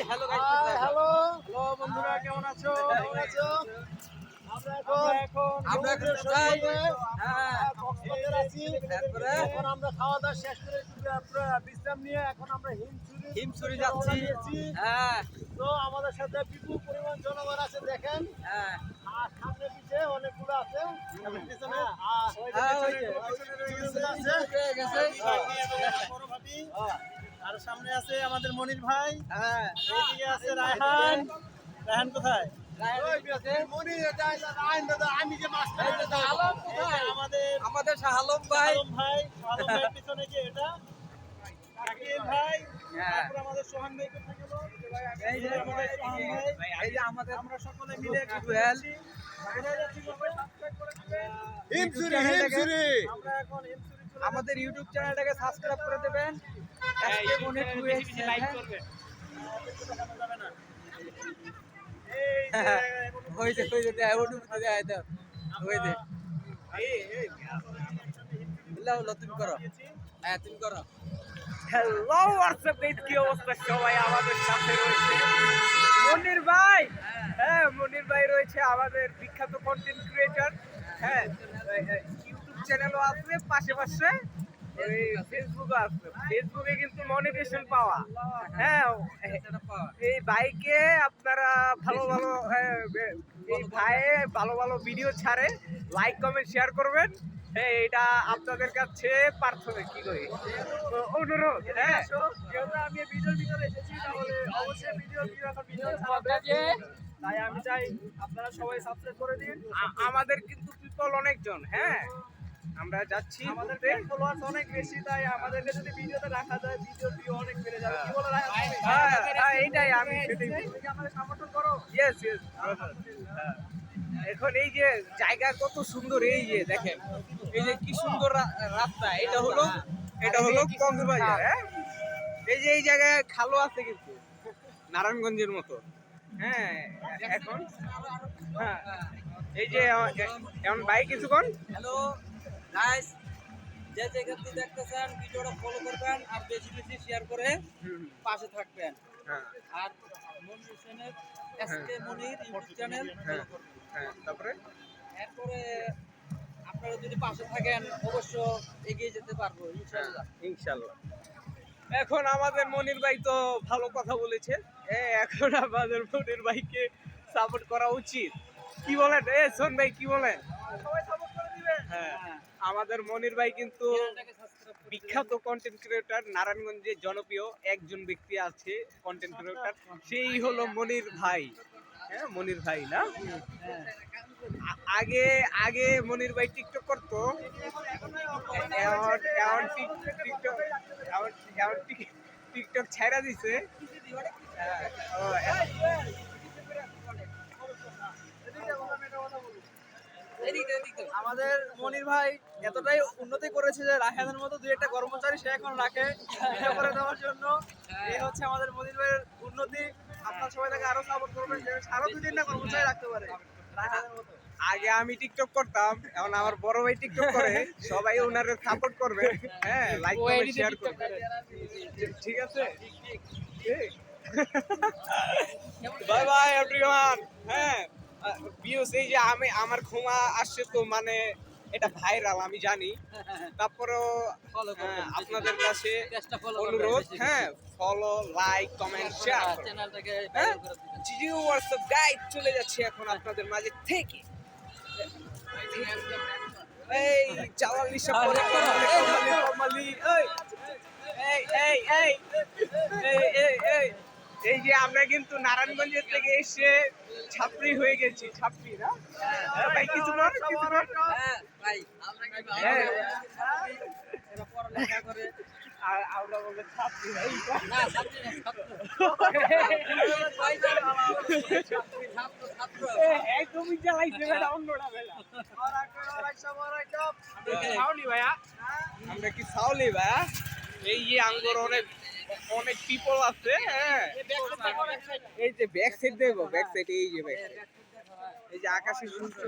Hello hello hello বন্ধুরা কেমন আছো? কেমন আছো? আমরা এখন আমরা এখন খাওয়া দাওয়া শেষ করে বিশ্রাম নিয়ে এখন আমরা হিমছড়ি হিমছড়ি রওনা যাচ্ছি। হ্যাঁ। তো আমাদের সাথে বিপুল পরিমাণ জনগণ আছে দেখেন। হ্যাঁ। আর সামনে পিছে অনেকগুলো আছে। পিছনে আর ওই যে পিছনে আছে গেছে। বড় ভাবি। আর সামনে আছে আমাদের মনির ভাই। হ্যাঁ। এইদিকে আছে রায়হান। রায়হান কোথায়? আমি যে মাছ আলম কোথায়? আমাদের আমাদের শাহালম ভাই। ভাই। আলম ভাই পিছনে কি এটা? ভাই। হ্যাঁ। আমাদের সোহান ভাই কোথায় গেল? এই যে আমাদের সোহান ভাই। এই যে আমাদের আমরা সকলে মিলে হিমছড়ি। আমরা এখন আমাদের ইউটিউব চ্যানেলটাকে সাবস্ক্রাইব করে দেবেন। তুমি করো। হ্যাঁ তুমি করো। হ্যালো কি অবস্থা? সবাই আমাদের রয়েছে। মনির ভাই! হ্যাঁ মনির ভাই রয়েছে আমাদের বিখ্যাত কন্টেন্ট ক্রিয়েটর হ্যাঁ চ্যানেলও আছে পাশে পাশে ফেসবুকে কিন্তু পাওয়া। হ্যাঁ এই বাইকে আপনারা ভালো ভালো হ্যাঁ, এই ভালো ভালো ভিডিও ছাড়ে। লাইক কমেন্ট শেয়ার করবেন। হ্যাঁ এটা আপনাদের কাছে অনুরোধ হ্যাঁ। আমি চাই আমাদের কিন্তু পিপল অনেকজন হ্যাঁ। আমরা যাচ্ছি আমাদের। ফলোয়ার্স অনেক বেশি তাই আমাদেরকে যদি ভিডিওতে রাখা যায় ভিডিও ভিউ অনেক বেড়ে যাবে। কি বলো রায়হান হ্যাঁ হ্যাঁ এইটাই আমি সেটাই আমাদের সাপোর্ট করো। ইয়েস ইয়েস এখন এই যে জায়গা কত সুন্দর এই যে দেখেন এই যে কি সুন্দর রা- রাস্তা এটা হলো এটা হলো কক্সবাজার হ্যাঁ। এই যে এই জায়গায় খালো আছে কিন্তু নারায়ণগঞ্জের মতো। হ্যাঁ এখন হ্যাঁ এই যে এখন বাইক কিছুক্ষণ হ্যালো গাইস যে যেখান থেকে দেখতেছেন ভিডিওটা ফলো করবেন আর বেশি বেশি শেয়ার করে পাশে থাকবেন। হ্যাঁ। আর Monir channel SK Monir YouTube channel হ্যাঁ। হ্যাঁ তারপরে? এরপরে আপনারা যদি পাশে থাকেন অবশ্য এগিয়ে যেতে পারব ইনশাআল্লাহ। ইনশাল্লাহ এখন আমাদের মনির ভাই তো ভালো কথা বলেছে। এ, এখন আমাদের মনির ভাইকে সাপোর্ট করা উচিত। কি বলেন? এ সোন ভাই কি বলেন? সবাই সাপোর্ট করে দিবে হ্যাঁ। আমাদের মনির ভাই কিন্তু বিখ্যাত কন্টেন্ট ক্রিয়েটর নারায়ণগঞ্জে জনপ্রিয় একজন ব্যক্তি আছে কন্টেন্ট ক্রিয়েটর সেই হলো মনির ভাই। হ্যাঁ মনির ভাই না? আগে আগে মনির ভাই টিকটক করতো। এখন টিকটক টিকটক ছাইরা দিছে। হ্যাঁ, ও, আমাদের মনির ভাই এতটাই উন্নতি করেছে যে মতো দুই একটা কর্মচারী সে এখন রাখে। করে দেওয়ার জন্য এই হচ্ছে আমাদের মনির ভাইয়ের উন্নতি। আপনারা সবাই তাকে আরও সাপোর্ট করবেন যে আরও দুই তিনটা কর্মচারী রাখতে পারে। আগে আমি টিকটক করতাম এখন আমার বড় ভাই টিকটক করে সবাই ওনারে সাপোর্ট করবে। হ্যাঁ লাইক কমেন্ট শেয়ার করবে। ঠিক আছে? বাই বাই এভরিওয়ান হ্যাঁ। ভিউস এই যে আমি আমার ঘুমা আসছে তো মানে এটা ভাইরাল আমি জানি। তারপরেও হ্যাঁ, আপনাদের কাছে অনুরোধ। হ্যাঁ follow like comment share. GG WhatsApp guide চলে যাচ্ছে এখন আপনাদের মাঝে থেকে। এই চাওয়ালি সব এই, এই। এই এই এই। এই যে আমরা কিন্তু নারায়ণগঞ্জের থেকে এসে ছাত্রী হয়ে গেছি ছাত্রী না? হ্যাঁ, ভাই কিছু বল কিছু বল। হ্যাঁ, ভাই, আমরা কি পড়ালেখা করে। আর ভাই। না, না, ছাত্র। একদমই অন্যটা বেলা আমরা কি সাউলি ভাইয়া? এই যে আঙ্গুর অনেক অনেক পিপল আছে হ্যাঁ। এই যে ব্যাক সাইড দেখো ব্যাক সাইড এই যে ব্যাক এই যে আকাশে সূর্য।